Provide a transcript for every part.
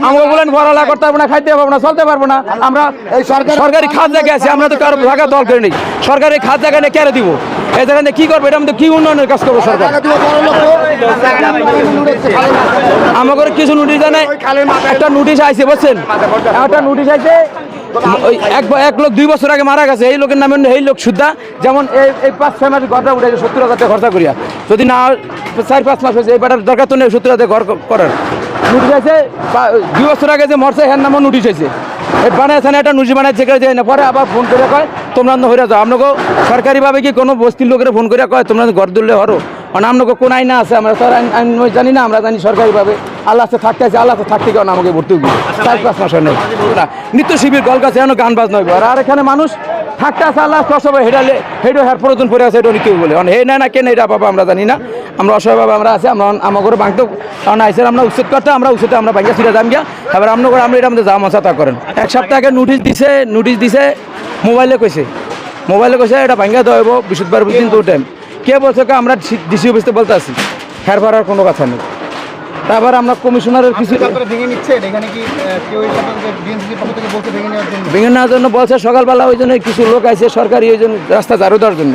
আমাকে বলেন পড়ালা করতে পারব না খাইতে পারব না চলতে পারব না। আমরা এই সরকার- সরকারি খাত জায়গায় আছি আমরা তো কারও নেই। সরকারি খাত জায়গায় কেড়ে দিব? এই জায়গায় কি করব? এটা আমাদের কি উন্নয়নের কাজ করব সরকার? টাকা দিয়ে বড় লোক। আমাকে কিছু নোটিশ জানে একটা নোটিশ আইছে বুঝছেন? একটা নোটিশ আইছে। এক এক লোক দুই বছর আগে মারা গেছে এই লোকের নামে এই লোক সুদ্ধা যেমন এই এই পাঁচ ছয় মাস ঘরটা উঠেছে সত্তর হাজার টাকা খরচা করিয়া। যদি না চার পাঁচ মাস হয়েছে এই বেটার দরকার তো নেই সত্তর হাজার ঘর করার। নোটিশ আছে দুই বছর আগে যে মরছে হ্যার নামও নোটিশ এই বানাইছে না একটা নুজি বানাইছে যায় না। পরে আবার ফোন করে কয়, তোমরা হইরা যাও। আপনাকে সরকারিভাবে কি কোনো বস্তির লোকের ফোন করে কয়, তোমরা ঘর দুললে হরো? মানে আপনাকে কোন আইনা আছে? আমরা তো জানি না, আমরা জানি সরকারিভাবে। আল্লাহ আছে থাকতে আছে আল্লাহ তো থাকতে কেন আমাকে ভর্তি হবি চার পাঁচ মাসের নেই। নিত্য শিবির যেন গান বাজনা হইব। আর আর এখানে মানুষ থাকতে আছে আল্লাহ অসহায় হেডালে হেডো হেড প্রয়োজন পড়ে আছে এটা নিতে বলে। মানে হে না না কেন এটা বাবা আমরা জানি না। আমরা অসহায়ভাবে আমরা আছি আমরা আমার ঘরে ভাঙতে কারণ আইসে আমরা উচিত করতে আমরা উচিত আমরা ভাঙিয়া ছিঁড়ে দাম গিয়া। এবার আমরা করে আমরা এটা আমাদের যা মশা তা করেন। এক সপ্তাহ আগে নোটিশ দিছে নোটিশ দিছে মোবাইলে কইছে। মোবাইলে কইছে এটা ভাঙ্গা দেওয়া হইব বৃহস্পতিবার দিন তো টাইম কে বলছে কি আমরা ডিসি অফিসে বলতে আছি হের ফারার কোনো কথা নেই। তারপর আমরা কমিশনারের কিছু ভেঙে এখানে কি কেউ নেওয়ার জন্য? বলছে সকালবেলা ওই জন্য কিছু লোক আছে সরকারি ওই জন্য রাস্তা ঝাড়ু দেওয়ার জন্য।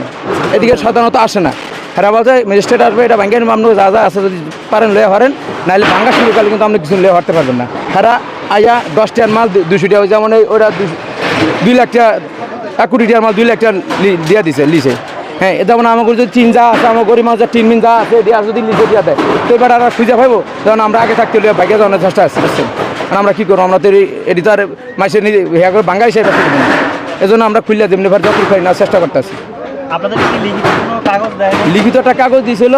এদিকে সাধারণত আসে না। এরা বলছে ম্যাজিস্ট্রেট আসবে এটা ভাঙ্গেন মামলো যা যা আছে যদি পারেন লয়ে হরেন নাহলে ভাঙ্গা শুরু করলে কিন্তু আপনি কিছু লয়ে হরতে পারবেন না। এরা আইয়া দশটার মাল দুশো টাকা যেমন ওরা দুই লাখ টাকা এক কোটি টাকার মাল দুই লাখ টাকা দিয়া দিছে লিছে। হ্যাঁ এটা মানে আমাকে যদি চিন যা আছে আমার গরিব মানুষের টিন মিন যা আছে দিয়া যদি লিখে দিয়া দেয় তো এবার আর খুঁজে পাইবো। তখন আমরা আগে থাকতে লিয়ে ভাগ্যে যাওয়ার চেষ্টা আছে? আর আমরা কি করব? আমরা তো এডিটার মাসে নিজে হ্যাঁ করে হিসেবে করব এই জন্য আমরা খুললে যেমনি ভার যত পারি না চেষ্টা করতেছি লিখিত একটা কাগজ দিয়েছিল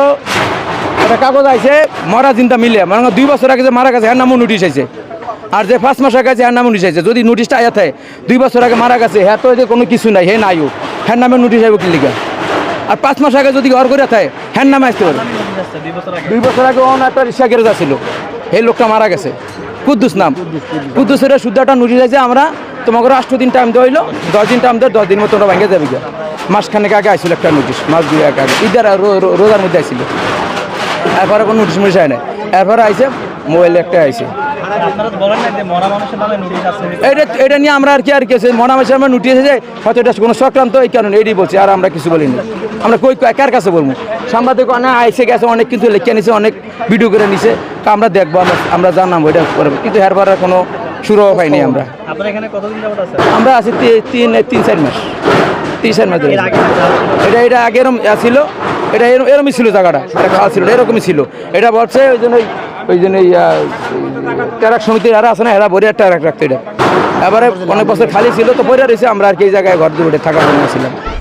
একটা কাগজ আইছে মরা চিন্তা মিলে। মানে দুই বছর আগে যে মারা গেছে হ্যাঁ নামও নোটিশ আইছে। আর যে পাঁচ মাস আগে আছে হ্যাঁ নামও নোটিশ আইছে। যদি নোটিশটা আয়া থাকে দুই বছর আগে মারা গেছে হ্যাঁ তো কোনো কিছু নাই হে নাইও। হ্যাঁ নামে নোটিশ আইব কি লিখা আর পাঁচ মাস আগে যদি ঘর করে থাকে হ্যাঁ নামে আসতে পারে। দুই বছর আগে অন একটা রিক্সা গ্যারেজ আছিল এই লোকটা মারা গেছে। কুদ্দুস নাম। কুদ্দুসের শুদ্ধ একটা নোটিশ আছে আমরা তোমাকে আষ্ট দিন টাইম দেওয়া হইল, দশ দিন টাইম দেয় দশ দিন মতো ওরা ভেঙে যাবে গিয়া। মাসখানেক আগে আসছিল একটা নোটিশ, মাস দুই আগে। ঈদের রোজার মধ্যে আসছিল এরপরে কোনো নোটিশ মুটিশ হয় না এরপরে আইসে মোবাইল একটা মরা মানুষের আছে এটা এটা নিয়ে আমরা আর কি আর কেছে মনে মাসে আমরা নোটিশ আছে হয়তো এটা কোনো সংক্রান্ত এই কারণে এটাই বলছি আর আমরা কিছু বলিনি। আমরা কই কার কাছে বলব? সাংবাদিক অনেক আইসে গেছে অনেক কিন্তু লেখা নিছে অনেক ভিডিও করে নিছে। তা আমরা দেখব আমরা আমরা জানাব এটা করব কিন্তু হেরবার কোনো শুরু হয়নি আমরা। আমরা আছি তিন তিন চার মাস। তিন চার মাস। এটা এটা আগে এরম ছিল। এটা এরম এরমই ছিল জায়গাটা। এটা খাওয়া ছিল এরকমই ছিল। এটা বলছে ওই জন্য ওই- জন্য ট্রাক সমিতি যারা আছে না, এরা ভরে ট্যারাক রাখতে এবারে অনেক বছর খালি ছিল তো পরে রয়েছে, আমরা আর কি জায়গায় ঘর দুপুরে থাকার জন্য ছিলাম।